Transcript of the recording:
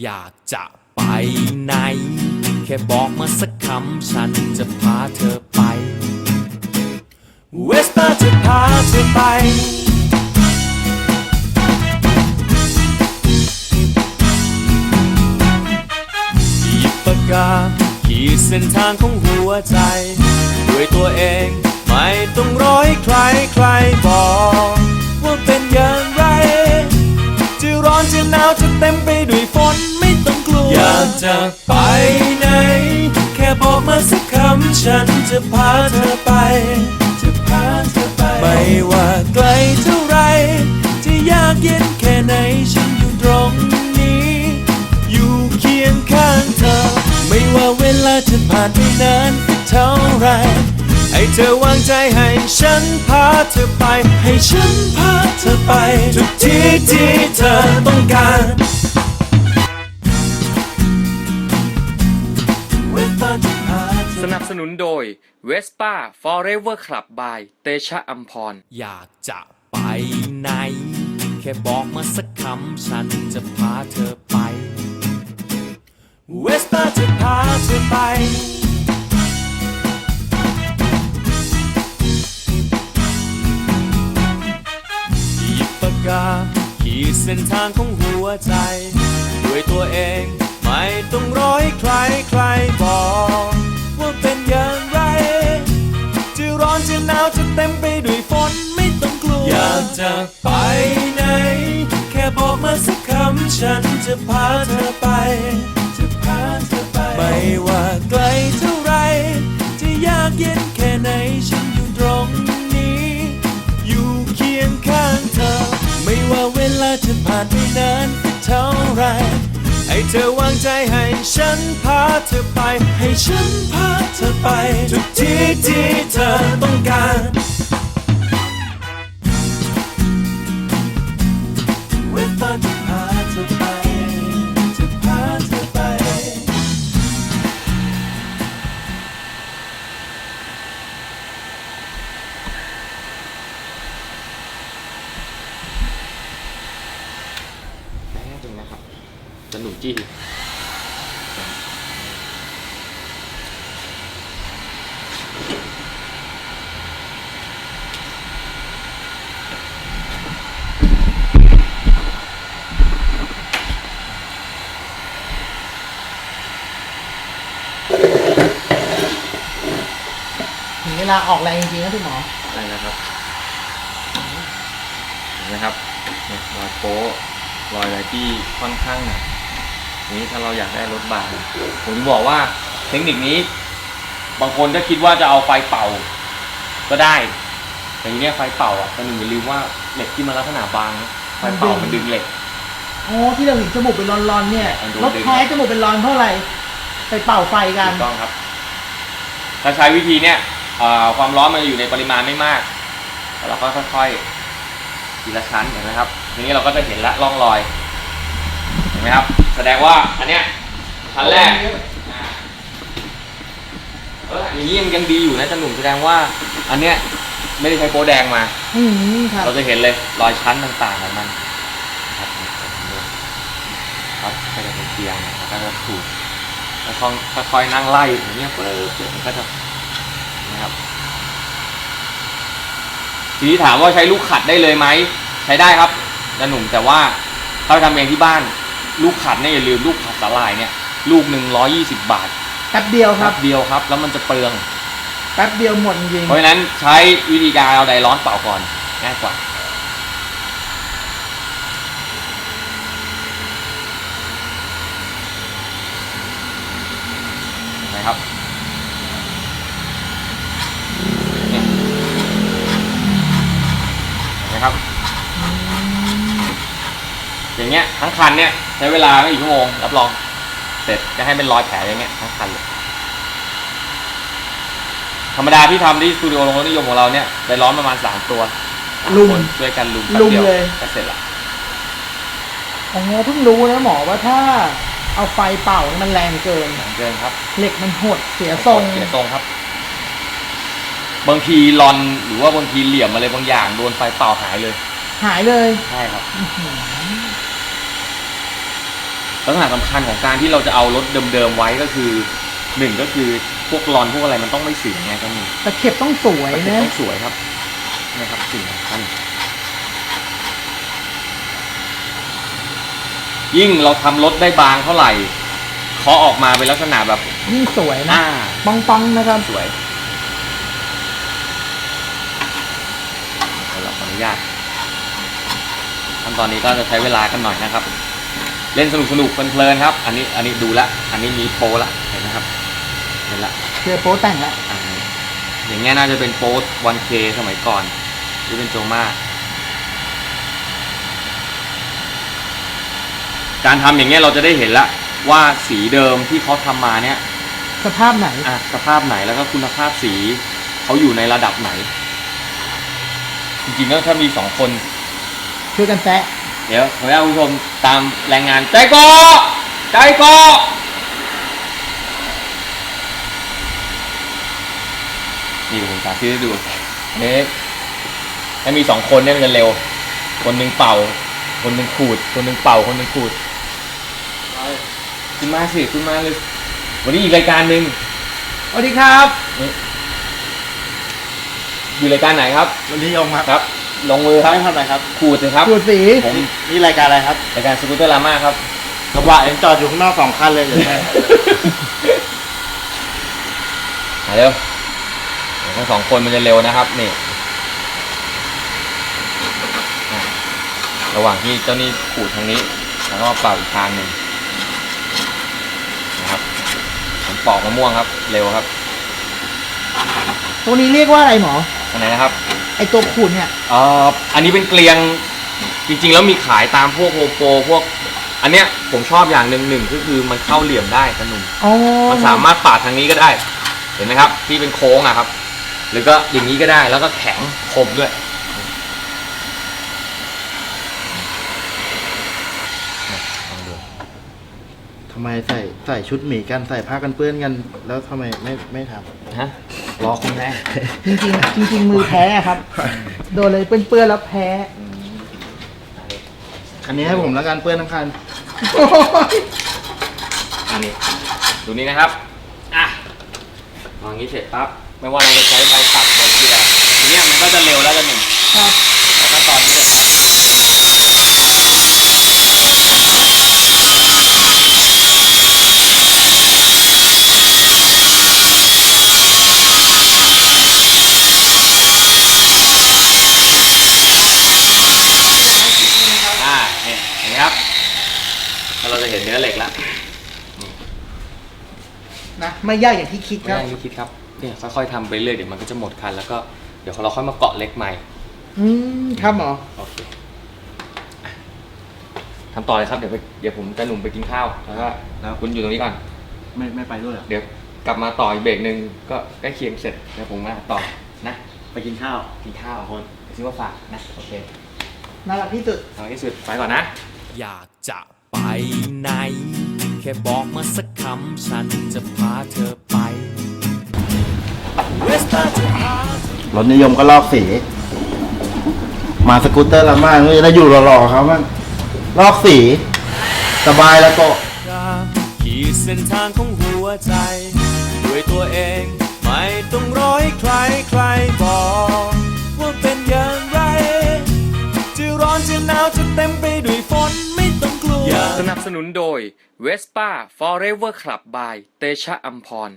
อยากจะไปไหน แค่บอกมาสักคำฉันจะพาเธอไป เวสป้าจะพาเธอไป หยิบปากกาขีดเส้นทางของหัวใจ ด้วยตัวเองไม่ต้องร้อยใครใครบอก ว่าเป็นอย่างไร จะร้อนจะหนาวจะ เต็มไปด้วยฝนไม่ต้องกลัว อยากจะไปไหน แค่บอกมาสักคำฉันจะพาเธอไป จะพาเธอไป ไม่ว่าไกลเท่าไร จะยากเย็นแค่ไหนฉันอยู่ตรงนี้ อยู่เคียงข้างเธอ ไม่ว่าเวลาจะผ่านไปนานเท่าไรให้เธอวางใจให้ฉันพาเธอไป ให้ฉันพาเธอไป ทุกที่ที่เธอต้องการ บสนุนโดย Vespa Forever Club by เตชะอัมพร อยากจะไปไหน แค่บอกมาสักคำ ฉันจะพาเธอไปเวสป้าจะพาเธอไป หยิบปากกาขีดเส้นทางของหัวใจ ด้วยตัวเอง ไม่ต้องร้อยใครใครบอก ฉันจะพาเธอไป จะพาเธอไป ไม่ว่าไกลเท่าไร จะยากเย็นแค่ไหนฉันอยู่ตรงนี้ อยู่เคียงข้างเธอ ไม่ว่าเวลาจะผ่านไปนานเท่าไรให้เธอวางใจให้ฉันพาเธอไป ให้ฉันพาเธอไป ทุกที่ที่เธอต้องการ เวลาออกแรงจริงๆนะพี่หมออะไรนะครับเห็นไหมครับเนี่ยรอยโป๊ะรอยอะไรที่ค่อนข้างหนานี้ถ้าเราอยากได้รถบางผมจะบอกว่าเทคนิคนี้ บางคนก็คิดว่าจะเอาไฟเป่า ก็ได้ แต่ทีเนี้ยไฟเป่าอะแต่หนึ่งอย่าลืมว่าเหล็กที่มันลักษณะบางไฟเป่ามันดึงเหล็กอ๋อที่เราเห็นจมูกเป็นรอนๆเนี่ยมันโดนรถแท้จมูกเป็นรอนเพราะอะไรไปเป่าไฟกัน ถูกต้องครับ ถ้าใช้วิธีเนี้ยเอ่อ ความร้อนมันจะอยู่ในปริมาณไม่มากแล้วเราก็ค่อยๆทีละชั้นเห็นไหมครับทีนี้เราก็จะเห็นละร่องรอยเห็นไหมครับ แสดงว่าอันเนี้ยชั้นแรกอ่าเอออย่างนี้ยังยังดีอยู่นะจันหนุ่มแสดงว่า อันเนี้ยไม่ได้ใช้โปรแดงมาอืมครับเราจะเห็นเลยรอยชั้นต่างๆของมันครับครับก็จะเป็นเตียงนะครับก็จะถูกแล้วค่อยๆนั่งไล่อย่างเงี้ยเปิดมันก็จะ นะครับ ทีนี้ถามว่าใช้ลูกขัดได้เลยไหม ใช้ได้ครับนะหนุ่มแต่ว่าถ้าไปทำเองที่บ้าน ลูกขัดเนี่ยอย่าลืมลูกขัดสลายเนี่ย ลูกหนึ่งร้อยี่สิบบาทแป๊บเดียวครับแป๊บเดียวครับ แล้วมันจะเปลือง แป๊บเดียวหมดจริงเพราะฉะนั้นใช้วิธีการเอาไดร้อนเป่าก่อนง่ายกว่า นะครับเนี่ยเห็นะครับ อย่างเงี้ยทั้งคันเนี่ยใช้เวลาไม่กี่ชั่วโมงรับรองเสร็จจะให้เป็นรอยแผลอย่างเงี้ยทั้งคันเลยธรรมดาที่ทำที่สตูดิโอลงรถนิยมของเราเนี่ยไดร้อนประมาณสามตัวสามลุม คนช่วยกันลุมแป๊บลุมดีวเลย ก็เสร็จละอ๋อเพิ่งรู้นะหมอว่าถ้าเอาไฟเป่ามันแรงเกิน หนังเกินครับเหล็กมันหดเสียทรง เสียทรงครับ บางทีรอนหรือว่าบางทีเหลี่ยมอะไรบางอย่างโดนไฟเป่าหายเลย หายเลย ใช่ครับ อื้อหือ ลักษณะสำคัญของการที่เราจะเอารถเดิมๆไว้ก็คือหนึ่งก็คือพวกรอนพวกอะไรมันต้องไม่เสียไงก็มีตะเข็บต้องสวยนะต้องสวยครับนะครับสิ่งสำคัญยิ่งเราทำรถได้บางเท่าไหร่เคาะออกมาเป็นลักษณะแบบยิ่งสวยนะอ่าปังปังๆนะครับสวยเดี๋ยวเราขออนุญาตขั้นตอนนี้ก็จะใช้เวลากันหน่อยนะครับ เล่นสนุกสนุกๆเพลินๆครับ อันนี้อันนี้ดูละ อันนี้มีโปรละเห็นไหมครับเห็นละเจอโป๊แต่งแล้วอ่าอย่างเงี้ยน่าจะเป็นโปร 1K สมัยก่อนที่เป็นโจมาการทำอย่างเงี้ยเราจะได้เห็นละว่าสีเดิมที่เขาทำมาเนี่ย สภาพไหนอะสภาพไหนแล้วก็คุณภาพสีเขาอยู่ในระดับไหน จริงๆก็ถ้ามีสองคนช่วยกันแซะ เดี๋ยวขออนุญาตคุณผู้ชมตามแรงงานใจโกใจโกนี่ผมสาธิตให้ดูนี่ถ้ามีสองคนเนี่ยมันจะเร็ว คนหนึ่งเป่า คนหนึ่งขูด คนหนึ่งเป่า คนหนึ่งขูดคุณมาสิคุณมาเลยวันนี้อีกรายการหนึ่งสวัสดีครับ อยู่รายการไหนครับ วันนี้ยงครับครับ ลงมือครับไม่ทำอะไรครับขูดเลยครับดูสีผมนี่รายการอะไรครับรายการสกูตเตอร์ลาม่าครับกระบะเองจอดอยู่ข้างนอกสองคันเลยเดี๋ยวแม่มาเร็วเดี๋ยวทั้งสองคนมันจะเร็วนะครับนี่อะระหว่างที่เจ้านี่ขูดทางนี้ แล้วก็มาเป่าอีกทางหนึ่งนะครับผมปอกมะม่วงครับ เร็วครับ ตัวนี้เรียกว่าอะไรหมออันไหนนะครับ ไอตัวขูดเนี่ย เอ่ออันนี้เป็นเกลียงจริงๆ แล้วมีขายตามพวกโฮโปรพวก อันเนี้ยผมชอบอย่างหนึ่งหนึ่งก็คือมันเข้าเหลี่ยมได้กระหนุ่มอ๋อมันสามารถปาดทางนี้ก็ได้ เห็นไหมครับ ที่เป็นโค้งอะครับ หรือก็อย่างนี้ก็ได้แล้วก็แข็งคมด้วยลองดู ทำ ไมใส่ใส่ชุดหมีกันใส่ผ้ากันเปื้อนกัน แล้วทำไมไม่ไม่ทฮะรอคุณแน่จริงๆจริงๆมือแพ้อะครับ โดนเลยเปื้อนๆแล้วแพ้ำอันนี้ให้ผมแล้วกันเปื้อนทั้งคันโอ้ยอันนี้ดูนี่นะครับอะวางนี้เสร็จปั๊บไม่ว่าเราจะใช้ใบตัดใบเกลือทีเนี้ยมันก็จะเร็วแล้วจะหนึ่ง ครับ แล้วก็ตอนนี้เลยครับอ่าเนี่ยเห็นไหมครับแล้ว เราจะเห็นเนื้อเหล็กแล้วนะไม่ยากอย่างที่คิดไม่ครับ ได้ไม่คิดครับเนี่ยค่อยๆทำไปเรื่อยเดี๋ยวมันก็จะหมดคันแล้วก็เดี๋ยวเราค่อยมาเกาะเล็กใหม่อืมครับหมอ โอเคอะทำต่อเลยครับเดี๋ยวไปเดี๋ยวผมจะหนุ่มไปกินข้าวแล้วก็แล้ว คุณอยู่ตรงนี้ก่อน ไม่ไม่ไปด้วยเหรอ เดี๋ยวกลับมาต่ออีกเบรกหนึ่งก็ใกล้เคียงเสร็จเดี๋ยวผมมาต่อนะไปกินข้าว กินข้าวคนซื้อมาฝากนะโอเคน่ารักที่สุด เอาให้สุดไปก่อนนะ อยากจะ ไปไหน แค่บอกมาสักคำ ฉันจะพาเธอไปเวสป้าจะพารถนิยมก็ลอกสี มาสกูตเตอร์ละมากเลยแล้วอยู่หล่อๆเขาบ้างลอกสี สบายแล้วก็ขีดเส้นทางของหัวใจ ด้วยตัวเอง ไม่ต้องร้อยใครใครบอก ว่าเป็นอย่างไร จะร้อนจะหนาวจะเต็มไป สนับสนุนโดย Vespa Forever Club by เตชะอัมพร